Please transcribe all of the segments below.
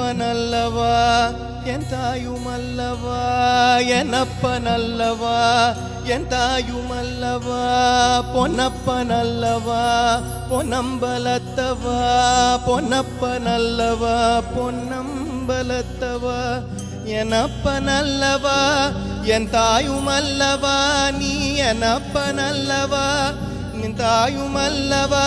என்னப்பனல்லவா என் தாயுமல்லவா என்னப்பனல்லவா என் தாயுமல்லவா பொன்னப்பனல்லவா பொன்னம்பலத்தவா பொன்னப்பனல்லவா பொன்னம்பலத்தவா என்னப்பனல்லவா என் தாயுமல்லவா நீ என்னப்பனல்லவா நின் தாயுமல்லவா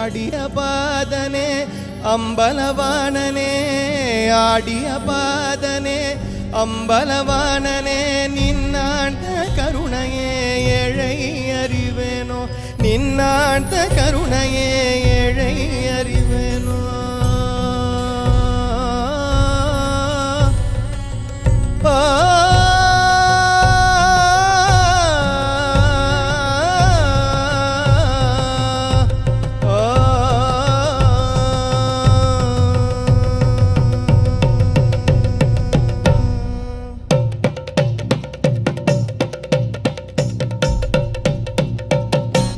ஆடிய பாதனே அம்பலவாணனே ஆடிய பாதனே அம்பலவாணனே நின்னாண்ட கருணையே ஏழை அறிவேனோ நின்னாண்ட கருணையே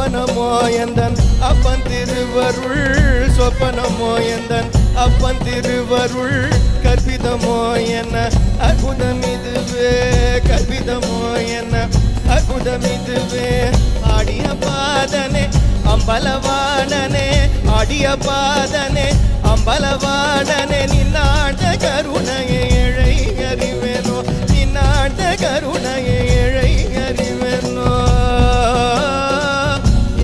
அப்பனமோ எந்தன்? அப்பன் திருவருள் சொப்பனமோ எந்தன்? அப்பன் திருவருள் கற்பிதமோ என்ன? அற்புதம் இதுவே கற்பிதமோ என்ன? அற்புதம் இதுவே ஆடிய பாதனே அம்பலவாணனே ஆடிய பாதனே அம்பலவாணனே நின்னாண்ட கருணையை இழை அறிவேனோ? நின்னாண்ட கருணை